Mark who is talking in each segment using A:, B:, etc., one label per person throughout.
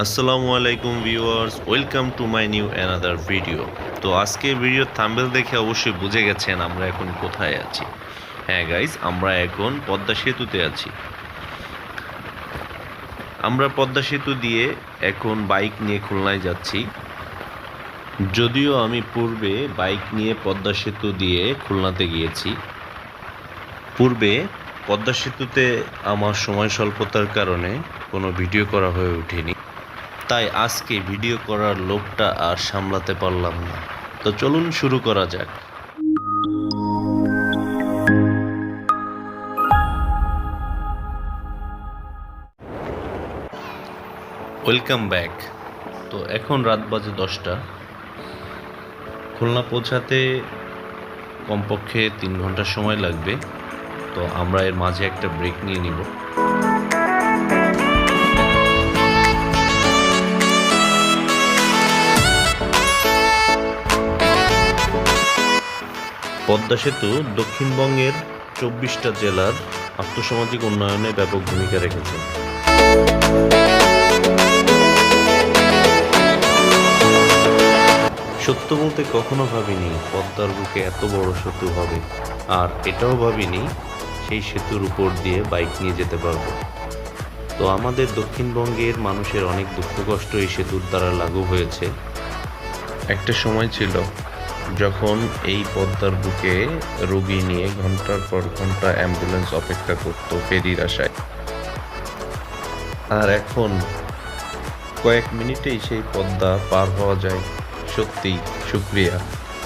A: আসসালামু আলাইকুম viewers, welcome to my new another video. তো আজকে ভিডিও থাম্বেল দেখে অবশ্যই বুঝে গেছেন আমরা এখন কোথায় আছি। হ্যাঁ গাইজ আমরা এখন পদ্মা সেতুতে আছি। আমরা পদ্মা সেতু দিয়ে এখন বাইক নিয়ে খুলনায় যাচ্ছি। যদিও আমি পূর্বে বাইক নিয়ে পদ্মা সেতু দিয়ে খুলনাতে গিয়েছি। পূর্বে পদ্মা সেতুতে আমার সময় স্বল্পতার কারণে কোনো ভিডিও করা হয়ে ওঠেনি। তাই আজকে ভিডিও করার লোভটা আর সামলাতে পারলাম না। তো চলুন শুরু করা যাক। Welcome back. তো এখন রাত বাজে দশটা। খুলনা পৌঁছাতে কমপক্ষে তিন ঘণ্টা সময় লাগবে। তো আমরা এর মাঝে একটা ব্রেক নিয়ে নিব। পদ্মা সেতু দক্ষিণবঙ্গের চব্বিশটা জেলার আর্থসামাজিক উন্নয়নে ব্যাপক ভূমিকা রেখেছে। সত্য বলতে কখনো ভাবিনি পদ্মার বুকে এত বড় সেতু হবে। আর এটাও ভাবিনি সেই সেতুর উপর দিয়ে বাইক নিয়ে যেতে পারব। তো আমাদের দক্ষিণবঙ্গের মানুষের অনেক দুঃখ কষ্ট এই সেতুর দ্বারা লাঘব হয়েছে। একটা সময় ছিল যখন এই পদ্মার বুকে রোগী নিয়ে ঘণ্টার পর ঘণ্টা অ্যাম্বুলেন্স অপেক্ষা করত ফেরির আশায়। আর এখন কয়েক মিনিটেই সেই পদ্মা পার হওয়া যায়। সত্যি শুক্রিয়া।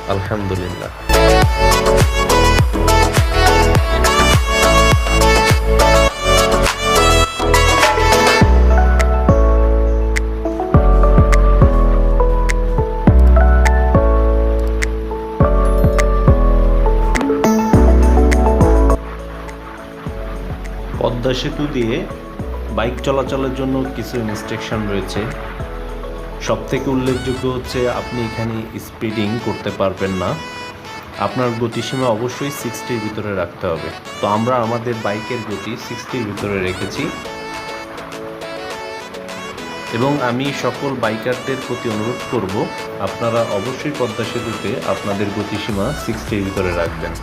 A: আলহামদুলিল্লাহ। পদ্মা সেতু দিয়ে বাইক চলাচলের জন্য কিছু ইনস্ট্রাকশন রয়েছে। সব থেকে উল্লেখযোগ্য হচ্ছে আপনি এখানে স্পিডিং করতে পারবেন না। আপনার গতিসীমা অবশ্যই সিক্সটির ভিতরে রাখতে হবে। তো আমরা আমাদের বাইকের গতি সিক্সটির ভিতরে রেখেছি। এবং আমি সকল বাইকারদের প্রতি অনুরোধ করব, আপনারা অবশ্যই পদ্মা সেতুতে আপনাদের গতিসীমা সিক্সটির ভিতরে রাখবেন।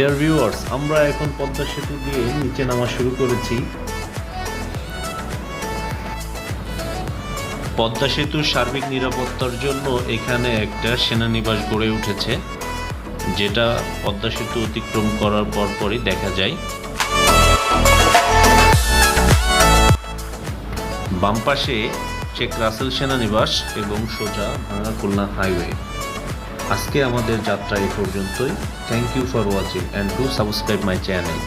A: ডিয়ার ভিউয়ার্স আমরা এখন পদ্মা সেতু দিয়ে নিচে নামা শুরু করেছি। পদ্মা সেতুর সার্বিক নিরাপত্তার জন্য এখানে একটা সেনানিবাস গড়ে উঠেছে, যেটা পদ্মা সেতু অতিক্রম করার পরপরই দেখা যায়। বাম পাশে শেখ রাসেল সেনানিবাস এবং সোজা ভাঙা খুলনা হাইওয়ে। আজকে আমাদের যাত্রা এ পর্যন্তই। Thank you for watching and to subscribe my channel